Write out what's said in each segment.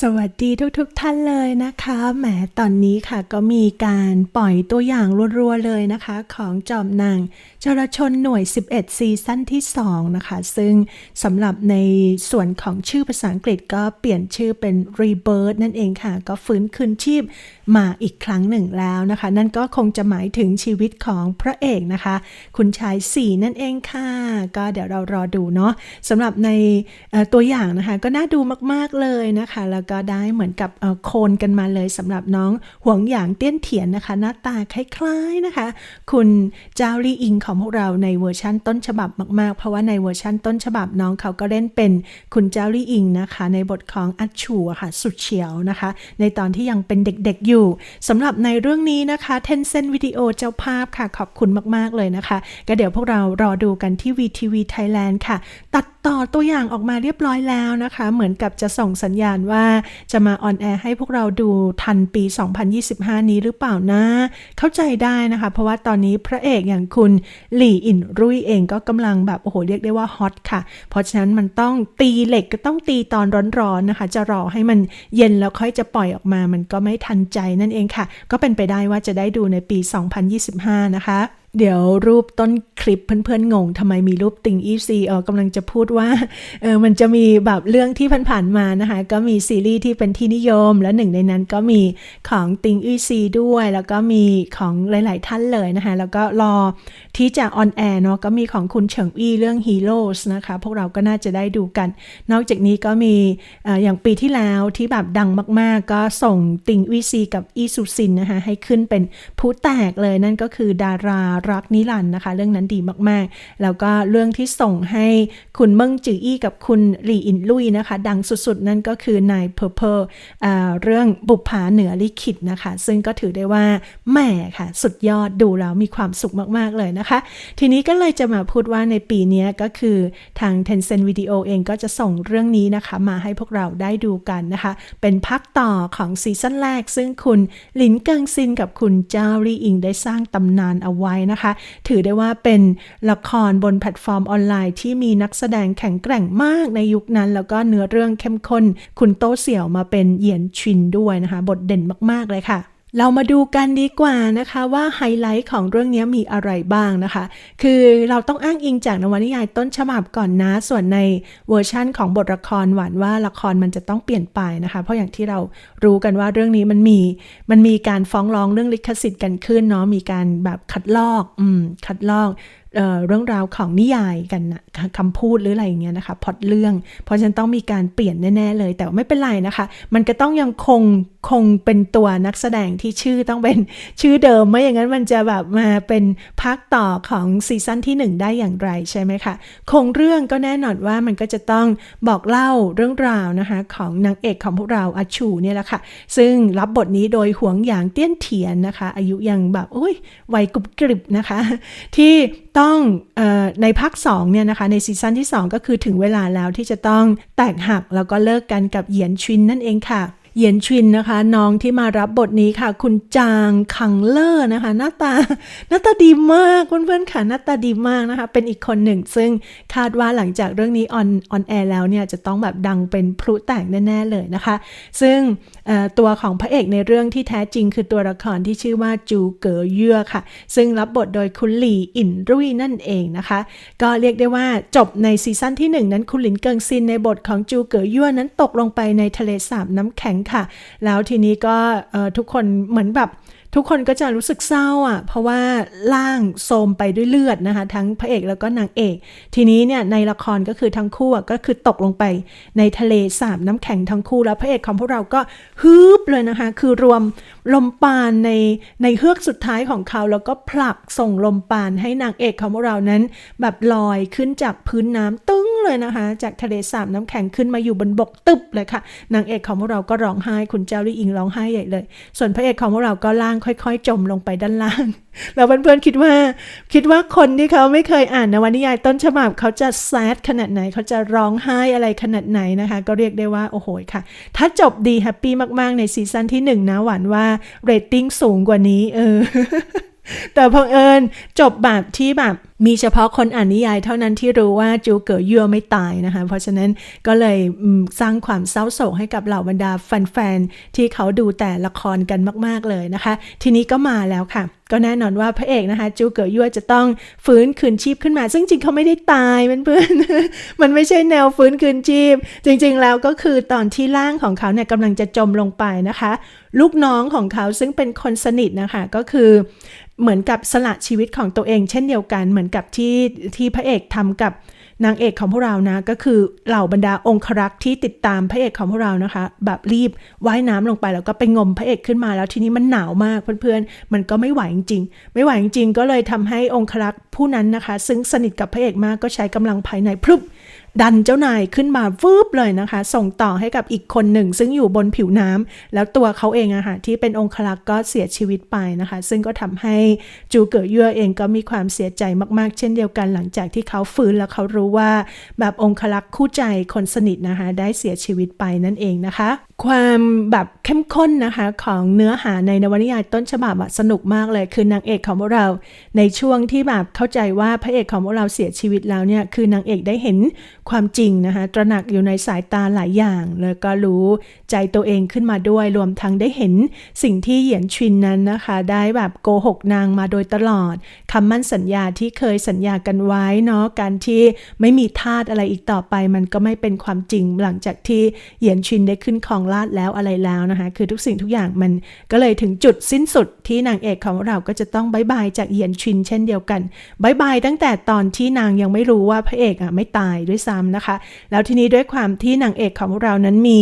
สวัสดีทุกๆทท่านเลยนะคะแหมตอนนี้ค่ะก็มีการปล่อยตัวอย่างรัวๆเลยนะคะ ของจอมนางจรชนหน่วย 11 ซีซั่นที่ 2 นะคะ ซึ่งสำหรับในส่วนของชื่อภาษาอังกฤษก็เปลี่ยนชื่อเป็น Rebirth นั่นเองค่ะ ก็ฟื้นคืนชีพมาอีกครั้งหนึ่งแล้วนะคะ นั่นก็คงจะหมายถึงชีวิตของพระเอกนะคะ คุณชายสี่นั่นเองค่ะ ก็เดี๋ยวเรารอดูเนาะสำหรับในตัวอย่างนะคะก็น่าดูมากๆเลยนะคะ แล้วก็ได้เหมือนกับโคนกันมาเลยสำหรับน้องหวงหยางเตี้ยนเถียนนะคะ หน้าตาคล้ายๆนะคะ คุณเจ้าลี่อิงของพวกเราในเวอร์ชั่นต้นฉบับมากๆ เพราะว่าในเวอร์ชั่นต้นฉบับน้องเขาก็เล่นเป็นคุณเจ้าลี่อิงนะคะ ในบทของอัจฉูค่ะสุดเฉียวนะคะ ในตอนที่ยังเป็นเด็กๆอยู่สำหรับในเรื่องนี้นะคะ Tencent Video เจ้าภาพค่ะ ขอบคุณมาก ๆ เลยนะคะ ก็เดี๋ยวพวกเรารอดูกันที่ VTV Thailand ค่ะ ตัด ต่อตัวอย่างออกมาเรียบร้อยแล้วนะคะ เหมือนกับจะส่งสัญญาณว่าจะมาออนแอร์ให้พวกเราดูทันปี 2025 นี้หรือเปล่านะ เข้าใจได้นะคะ เพราะว่าตอนนี้พระเอกอย่างคุณหลี่อินรุ่ยเองก็กำลังแบบโอ้โหเรียกได้ว่าฮอตค่ะ เพราะฉะนั้นมันต้องตีเหล็กก็ต้องตีตอนร้อนๆนะคะ จะรอให้มันเย็นแล้วค่อยจะปล่อยออกมา มันก็ไม่ทันใจนั่นเองค่ะ ก็เป็นไปได้ว่าจะได้ดูในปี 2025 นะคะ เดี๋ยวรูปต้นคลิปเพื่อนๆงงทำไมมีรูปติงอีซีเออกำลังจะพูดว่าเออมันจะมีแบบเรื่องที่ผ่านๆมานะคะ ก็มีซีรีส์ที่เป็นที่นิยม และหนึ่งในนั้นก็มีของติงอีซีด้วย แล้วก็มีของหลายๆท่านเลยนะคะ แล้วก็รอที่จะออนแอร์เนาะก็มีของคุณเฉิงอี้เรื่อง Heroes นะคะ พวกเราก็น่าจะได้ดูกัน นอกจากนี้ก็มีอออย่างปีที่แล้วที่แบบดังมากๆ ก็ส่งติงอีซีกับอีซูซินนะคะให้ขึ้นเป็นผู้แตกเลยนั่นก็คือดารารักนิรันด์นะคะ เรื่องนั้นดีมากๆ แล้วก็เรื่องที่ส่งให้คุณเมิงจืออี้กับคุณหลี่อินลุยนะคะ ดังสุดๆ นั่นก็คือนายเพอร์เพอร์เรื่องบุปผาเหนือลิขิตนะคะ ซึ่งก็ถือได้ว่าแหม่ค่ะ สุดยอดดูแล้วมีความสุขมากๆเลยนะคะ ทีนี้ก็เลยจะมาพูดว่าในปีนี้ก็คือทาง Tencent Video เองก็จะส่งเรื่องนี้นะคะ มาให้พวกเราได้ดูกันนะคะ เป็นภาคต่อของซีซั่นแรก ซึ่งคุณหลินเกิงซินกับคุณเจ้าลี่อิงได้สร้างตำนานเอาไว้นะคะ ถือได้ว่าเป็นละครบนแพลตฟอร์มออนไลน์ที่มีนักแสดงแข็งแกร่งมากในยุคนั้น แล้วก็เนื้อเรื่องเข้มข้น คุณโต้เสี่ยวมาเป็นเหยียนชินด้วยนะคะ บทเด่นมาก ๆ เลยค่ะ เรามาดูกันดีกว่านะคะว่าไฮไลท์ของเรื่องนี้มีอะไรบ้างนะคะ คือเราต้องอ้างอิงจากนวนิยายต้นฉบับก่อนนะ ส่วนในเวอร์ชั่นของบทละครหวานว่าละครมันจะต้องเปลี่ยนไปนะคะ เพราะอย่างที่เรารู้กันว่าเรื่องนี้มันมีมันมีการฟ้องร้องเรื่องลิขสิทธิ์กันขึ้นเนาะมีการแบบคัดลอกอืมคัดลอก เเรื่องราวของนิยายกันนะคำพูดหรืออะไรอย่างเงี้ยนะคะพอดเรื่อง เพราะฉะนั้นต้องมีการเปลี่ยนแน่ ๆ เลย แต่ไม่เป็นไรนะคะ มันก็ต้องยังคงคงเป็นตัวนักแสดงที่ชื่อต้องเป็นชื่อเดิมไม่อย่างนั้นมันจะแบบมาเป็นภาคต่อของซีซั่นที่ 1 ได้อย่างไรใช่ไหมคะคงเรื่องก็แน่นอนว่ามันก็จะต้องบอกเล่าเรื่องราวนะคะของนางเอกของพวกเราอาชูเนี่ยแหละค่ะ ซึ่งรับบทนี้โดยหวงหยางเตี้ยนเถียนนะคะ อายุยังแบบโอ้ยวัยกรุบกริบนะคะ ที่ต้องอในภาค2เนี่ยนะคะในซีซั่นที่ 2 ก็คือถึงเวลาแล้วที่จะต้องแตกหักแล้วก็เลิกกันกับเหยียนชินนั่นเองค่ะ เหยียนชินนะคะ น้องที่มารับบทนี้ค่ะ คุณจางคังเลอร์นะคะ หน้าตาหน้าตาดีมากเพื่อนๆค่ะหน้าตาดีมากนะคะ เป็นอีกคนหนึ่ง ซึ่งคาดว่าหลังจากเรื่องนี้ออนออนแอร์แล้วเนี่ยจะต้องแบบดังเป็นพลุแตกแน่ๆเลยนะคะ ซึ่งตัวของพระเอกในเรื่องที่แท้จริงคือตัวละครที่ชื่อว่าจูเก๋อเยื่อค่ะ ซึ่งรับบทโดยคุณหลี่อินรุ่ยนั่นเองนะคะ ก็เรียกได้ว่าจบในซีซั่นที่ 1 นั้นคุณหลินเกิงซินในบทของจูเก๋อเยื่อนั้นตกลงไปในทะเลสาบน้ำแข็งค่ะ แล้วทีนี้ก็ทุกคนเหมือนแบบ ทุกคนก็จะรู้สึกเศร้าอะ เพราะว่าร่างโทมไปด้วยเลือดนะคะ ทั้งพระเอกแล้วก็นางเอก ทีนี้เนี่ยในละครก็คือทั้งคู่ก็คือตกลงไปในทะเลสาบน้ำแข็งทั้งคู่แล้วพระเอกของพวกเราก็ฮึบเลยนะคะ คือรวมลมปานในในเฮือกสุดท้ายของเขา แล้วก็ผลักส่งลมปานให้นางเอกของพวกเรานั้น แบบลอยขึ้นจากพื้นน้ำตึ้งเลยนะคะ จากทะเลสาบน้ำแข็งขึ้นมาอยู่บนบกตึบเลยค่ะนางเอกของพวกเราก็ร้องไห้คุณเจ้าลี่อิงร้องไห้ใหญ่เลย ส่วนพระเอกของพวกเราก็ล่างค่อยๆ จมลงไปด้านล่าง แล้วเพื่อนๆคิดว่า คิดว่าคนที่เขาไม่เคยอ่านนวนิยายต้นฉบับเขาจะแซดขนาดไหนเขาจะร้องไห้อะไรขนาดไหนนะคะ ก็เรียกได้ว่า โอ้โหค่ะ ถ้าจบดีแฮปปี้มากๆในซีซั่นที่หนึ่งนะหวานว่าเรตติ้งสูงกว่านี้ เออ แต่เพังเอิญจบแบบที่แบบมีเฉพาะคนอ่านนิยายเท่านั้นที่รู้ว่าจูเก๋อยั่วไม่ตายนะคะ เพราะฉะนั้นก็เลยสร้างความเศร้าโศกให้กับเหล่าบรรดาแฟนๆ ที่เขาดูแต่ละครกันมาก ๆ เลยนะคะ ทีนี้ก็มาแล้วค่ะ ก็แน่นอนว่าพระเอกนะคะ จูเก๋อยั่วจะต้องฟื้นคืนชีพขึ้นมา ซึ่งจริงเขาไม่ได้ตายเพื่อนๆมันไม่ใช่แนวฟื้นคืนชีพ จริง ๆ แล้วก็คือตอนที่ร่างของเขาเนี่ยกำลังจะจมลงไปนะคะ ลูกน้องของเขาซึ่งเป็นคนสนิทนะคะก็คือเหมือนกับสละชีวิตของตัวเอง เช่นเดียวกันเหมือนกับที่ที่พระเอกทำกับนางเอกของพวกเรานะ ก็คือเหล่าบรรดาองครักษ์ที่ติดตามพระเอกของพวกเรานะคะ แบบรีบว่ายน้ำลงไปแล้วก็ไปงมพระเอกขึ้นมาแล้วทีนี้มันหนาวมากเพื่อนๆ มันก็ไม่ไหวจริงๆ ไม่ไหวจริงๆ ก็เลยทำให้องครักษ์ผู้นั้นนะคะ ซึ่งสนิทกับพระเอกมากก็ใช้กำลังภายในพรึบ ดันเจ้านายขึ้นมาวืบเลยนะคะ ส่งต่อให้กับอีกคนหนึ่ง ซึ่งอยู่บนผิวน้ำแล้วตัวเขาเองอะค่ะที่เป็นองคลักษ์ก็เสียชีวิตไปนะคะ ซึ่งก็ทำให้จูเก๋อยั่วเองก็มีความเสียใจมากๆ เช่นเดียวกันหลังจากที่เขาฟื้นแล้วเขารู้ว่า แบบองคลักษ์คู่ใจคนสนิทนะคะ ได้เสียชีวิตไปนั่นเองนะคะ ความแบบเข้มข้นนะคะของเนื้อหาในนวนิยายต้นฉบับสนุกมากเลยคือนางเอกของพวกเราในช่วงที่แบบเข้าใจว่าพระเอกของพวกเราเสียชีวิตแล้วเนี่ยคือนางเอกได้เห็นความจริงนะคะตระหนักอยู่ในสายตาหลายอย่าง แล้วก็รู้ใจตัวเองขึ้นมาด้วย รวมทั้งได้เห็นสิ่งที่เหยียนชินนั้นนะคะ ได้แบบโกหกนางมาโดยตลอดคำมั่นสัญญาที่เคยสัญญากันไว้เนาะการที่ไม่มีทาสอะไรอีกต่อไป มันก็ไม่เป็นความจริงหลังจากที่เหยียนชินได้ขึ้นครองราชแล้วอะไรแล้วนะคะคือทุกสิ่งทุกอย่างมันก็เลยถึงจุดสิ้นสุดที่นางเอกของเราก็จะต้องบายบายจากเหยียนชินเช่นเดียวกันบายบายตั้งแต่ตอนที่นางยังไม่รู้ว่าพระเอกอะไม่ตายด้วยซ้ำนะคะ แล้วทีนี้ด้วยความที่นางเอกของเรานั้นมี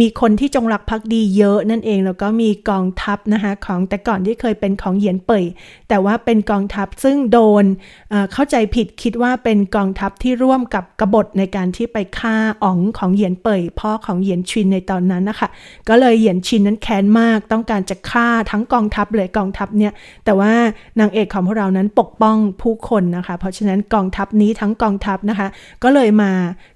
มีคนที่จงรักภักดีเยอะนั่นเองแล้วก็มีกองทัพนะคะของแต่ก่อนที่เคยเป็นของเหยียนเป่ยแต่ว่าเป็นกองทัพซึ่งโดนเเข้าใจผิดคิดว่าเป็นกองทัพที่ร่วมกับกบฏในการที่ไปฆ่าอ๋องของเหยียนเป่ยพ่อของเหยียนชินในตอนนั้นนะคะก็เลยเหยียนชินนั้นแค้นมากต้องการจะฆ่าทั้งกองทัพเลยกองทัพเนี่ยแต่ว่านางเอกของพวกเรานั้นปกป้องผู้คนนะคะ เพราะฉะนั้นกองทัพนี้ทั้งกองทัพนะคะก็เลยมา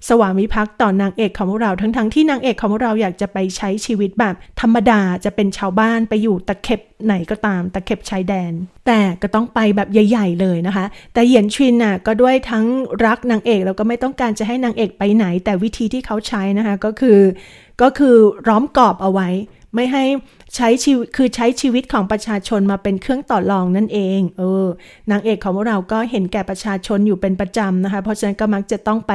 สวามิภักดิ์ต่อนางเอกของพวกเราทั้งๆทที่นางเอกของพวกเราอยากจะไปใช้ชีวิตแบบธรรมดาจะเป็นชาวบ้านไปอยู่ตะเข็บไหนก็ตามตะเข็บชายแดน แต่ก็ต้องไปแบบใหญ่ ๆ เลยนะคะ แต่เหยียนชินน่ะก็ด้วยทั้งรักนางเอกแล้วก็ไม่ต้องการจะให้นางเอกไปไหน แต่วิธีที่เขาใช้นะคะก็คือ ก็คือร้อมกรอบเอาไว้ ไม่ให้ใช้ชีวิตคือใช้ชีวิตของประชาชนมาเป็นเครื่องต่อรองนั่นเอง เออนางเอกของพวกเราก็เห็นแก่ประชาชนอยู่เป็นประจำนะคะ เพราะฉะนั้นก็มักจะต้องไป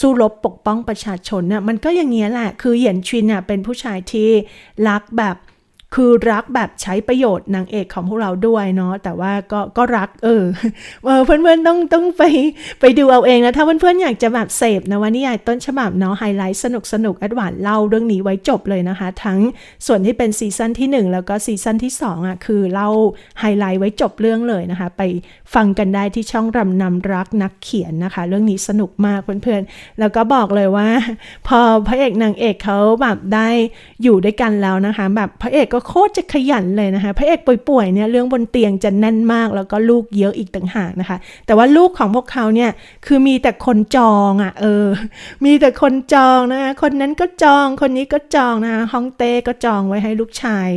สู้รบปกป้องประชาชนน่ะมันก็อย่างนี้แหละ คือเหยียนชินอะเป็นผู้ชายที่รักแบบ คือรักแบบใช้ประโยชน์นางเอกของพวกเราด้วยเนาะแต่ว่าก็ก็รักเออเออเพื่อนๆต้องต้องไปไปดูเอาเองนะ ถ้าเพื่อนๆอยากจะแบบเสพนะว่านิยายต้นฉบับเนาะไฮไลท์สนุกสนุกแอดวานเล่าเรื่องนี้ไว้จบเลยนะคะ ทั้งส่วนที่เป็นซีซั่นที่ 1 แล้วก็ซีซั่นที่2อะคือเล่าไฮไลท์ไว้จบเรื่องเลยนะคะ ไปฟังกันได้ที่ช่องรำนำรักนักเขียนนะคะ เรื่องนี้สนุกมากเพื่อนๆ แล้วก็บอกเลยว่า พอพระเอกนางเอกเขาแบบได้อยู่ด้วยกันแล้วนะคะ แบบพระเอกก็โคตรจะขยันเลยนะคะ พระเอกป่วยๆเนี่ยเรื่องบนเตียงจะแน่นมากแล้วก็ลูกเยอะอีกต่างหากนะคะ แต่ว่าลูกของพวกเขาเนี่ยคือมีแต่คนจองอะ่ะเออ มีแต่คนจองนะคะคนนั้นก็จองคนนี้ก็จองนะคะฮ่องเต้ก็จองไว้ให้ลูกชาย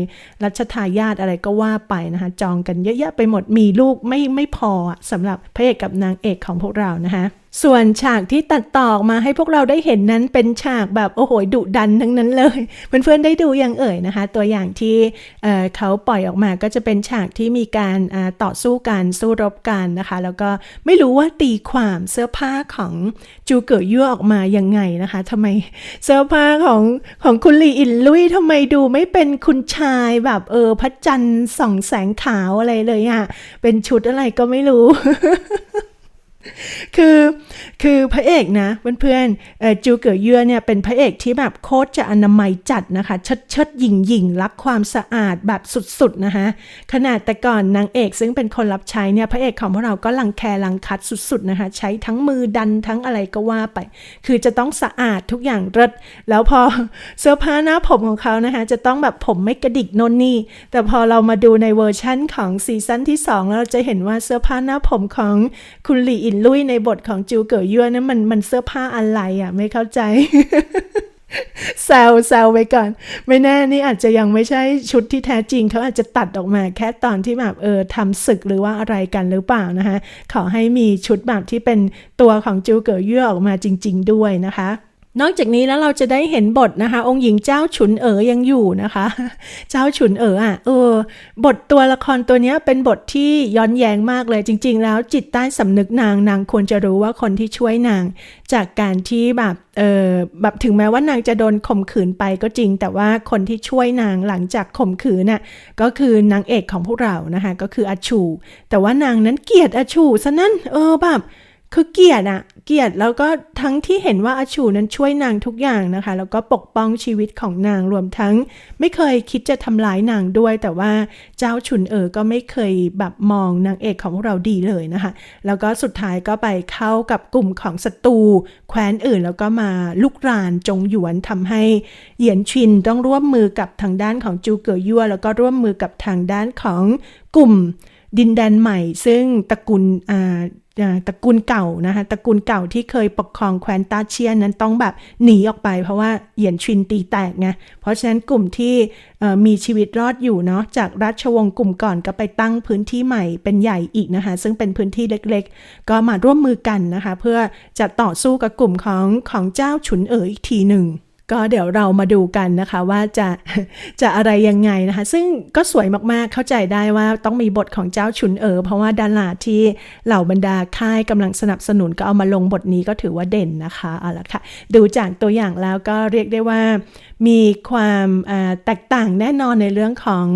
รัชทายาทอะไรก็ว่าไปนะคะ จองกันเยอะแยะไปหมดมีลูกไม่ไม่พอสำหรับพระเอกกับนางเอกของพวกเรานะคะ ส่วนฉากที่ตัดต่อมาให้พวกเราได้เห็นนั้นเป็นฉากแบบโอ้โหดุดันทั้งนั้นเลยเพื่อนๆได้ดูอย่างเอ่ยนะคะ ตัวอย่างที่เเขาปล่อยออกมาก็จะเป็นฉากที่มีการาต่อสู้กันสู้รบกันนะคะ แล้วก็ไม่รู้ว่าตีความเสื้อผ้าของจูเก๋อยั่วออกมายังไงนะคะทำไมเสื้อผ้าของของคุณลีอินลุยทำไมดูไม่เป็นคุณชายแบบเออพระจันทร์ส่องแสงขาวอะไรเลยอะเป็นชุดอะไรก็ไม่รู้ คือคือพระเอกนะเพื่อนๆจูเก๋อเยื่อเนี่ยเป็นพระเอกที่แบบโคตรจะอนามัยจัดนะคะเชิดเชิดหยิ่งหยิ่งรักความสะอาดแบบสุดๆนะคะขนาดแต่ก่อนนางเอกซึ่งเป็นคนรับใช้เนี่ยพระเอกของพวกเราก็ลังแคลังคัดสุดๆนะคะใช้ทั้งมือดันทั้งอะไรก็ว่าไป คือจะต้องสะอาดทุกอย่างเริดแล้วพอเสื้อผ้าหน้าผมของเขานะคะจะต้องแบบผมไม่กระดิกนนนี่ แต่พอเรามาดูในเวอร์ชั่นของซีซั่นที่2แล้วเราจะเห็นว่าเสื้อผ้าหน้าผมของคุณหลีอินลุยในบทของจิวเก๋อยั่วนั้นมันมันเสื้อผ้าอะไรอะ ไม่เข้าใจแซวแซวไปก่อน ไม่แน่นี่อาจจะยังไม่ใช่ชุดที่แท้จริง เขาอาจจะตัดออกมาแค่ตอนที่แบบเออทำศึกหรือว่าอะไรกันหรือเปล่านะคะ ขอให้มีชุดแบบที่เป็นตัวของจิวเก๋อเย่อออกมาจริง ๆ ด้วยนะคะ นอกจากนี้แล้วเราจะได้เห็นบทนะคะ องค์หญิงเจ้าฉุนเอ๋อยังอยู่นะคะ เจ้าฉุนเอ๋ออะเออบทตัวละครตัวนี้เป็นบทที่ย้อนแย้งมากเลยจริง ๆ แล้วจิตใต้สำนึกนางนางควรจะรู้ว่าคนที่ช่วยนาง จากการที่แบบเออแบบถึงแม้ว่านางจะโดนข่มขืนไปก็จริง แต่ว่าคนที่ช่วยนางหลังจากข่มขืนน่ะก็คือนางเอกของพวกเรานะคะก็คืออาชู แต่ว่านางนั้นเกลียดอาชูซะนั่นเออแบบ คือเกลียดอะเกลียดแล้วก็ทั้งที่เห็นว่าอาชูนั้นช่วยนางทุกอย่างนะคะ แล้วก็ปกป้องชีวิตของนางรวมทั้ง ไม่เคยคิดจะทำร้ายนางด้วย แต่ว่าเจ้าฉุนเอ๋อก็ไม่เคยแบบมองนางเอกของเราดีเลยนะคะ แล้วก็สุดท้ายก็ไปเข้ากับกลุ่มของศัตรูแคว้นอื่น แล้วก็มาลุกรานจงหยวนทำให้เหยียนชินต้องร่วมมือกับทางด้านของจูเก๋อยั่วแล้วก็ร่วมมือกับทางด้านของกลุ่มดินแดนใหม่ ซึ่งตระกูลอ่า ตระกูลเก่านะคะตระกูลเก่าที่เคยปกครองแคว้นตาเชียนนั้นต้องแบบหนีออกไป เพราะว่าเหยียนชินตีแตกไงเพราะฉะนั้นกลุ่มที่มีชีวิตรอดอยู่เนาะจากราชวงศ์กลุ่มก่อนก็ไปตั้งพื้นที่ใหม่เป็นใหญ่อีกนะคะซึ่งเป็นพื้นที่เล็กๆ ก็มาร่วมมือกันนะคะ เพื่อจะต่อสู้กับกลุ่มของของเจ้าฉุนเอ๋ออีกทีหนึ่ง ก็เดี๋ยวเรามาดูกันนะคะว่าจะจะอะไรยังไงนะคะ ซึ่งก็สวยมากๆเข้าใจได้ว่าต้องมีบทของเจ้าชุนเอ๋อเพราะว่าดาราที่เหล่าบรรดาค่ายกำลังสนับสนุนก็เอามาลงบทนี้ก็ถือว่าเด่นนะคะเอาละค่ะ ดูจากตัวอย่างแล้วก็เรียกได้ว่า มีความแตกต่างแน่นอนในเรื่องของ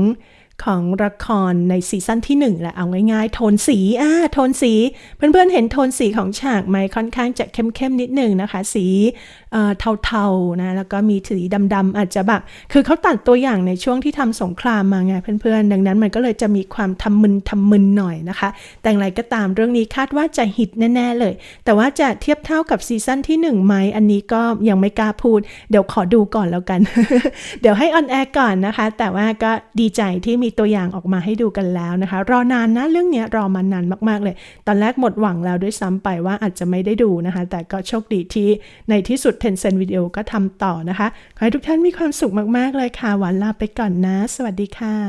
ของละครในซีซั่นที่ 1แหละเอาง่ายๆ โทนสีอ่าโทนสี เพื่อนๆเห็นโทนสีของฉากไหมค่อนข้างจะเข้มๆนิดหนึ่งนะคะ สีเทาๆนะแล้วก็มีสีดำๆอาจจะแบบคือเขาตัดตัวอย่างในช่วงที่ทำสงครามมาไงเพื่อนๆ ดังนั้นมันก็เลยจะมีความทำมึนทำมึนหน่อยนะคะ แต่อย่างไรก็ตามเรื่องนี้คาดว่าจะฮิตแน่ๆเลย แต่ว่าจะเทียบเท่ากับซีซั่นที่1ไหมอันนี้ก็ยังไม่กล้าพูด เดี๋ยวขอดูก่อนแล้วกัน เดี๋ยวให้ออนแอร์ก่อนนะคะ แต่ว่าก็ดีใจที่มีตัวอย่างออกมาให้ดูกันแล้วนะคะ รอนานนะเรื่องนี้รอมานานมากๆเลย ตอนแรกหมดหวังแล้วด้วยซ้ำไปว่าอาจจะไม่ได้ดูนะคะ แต่ก็โชคดีที่ในที่สุด Tencent Video ก็ทำต่อนะคะ ขอให้ทุกท่านมีความสุขมากๆเลยค่ะ หวานลาไปก่อนนะ สวัสดีค่ะ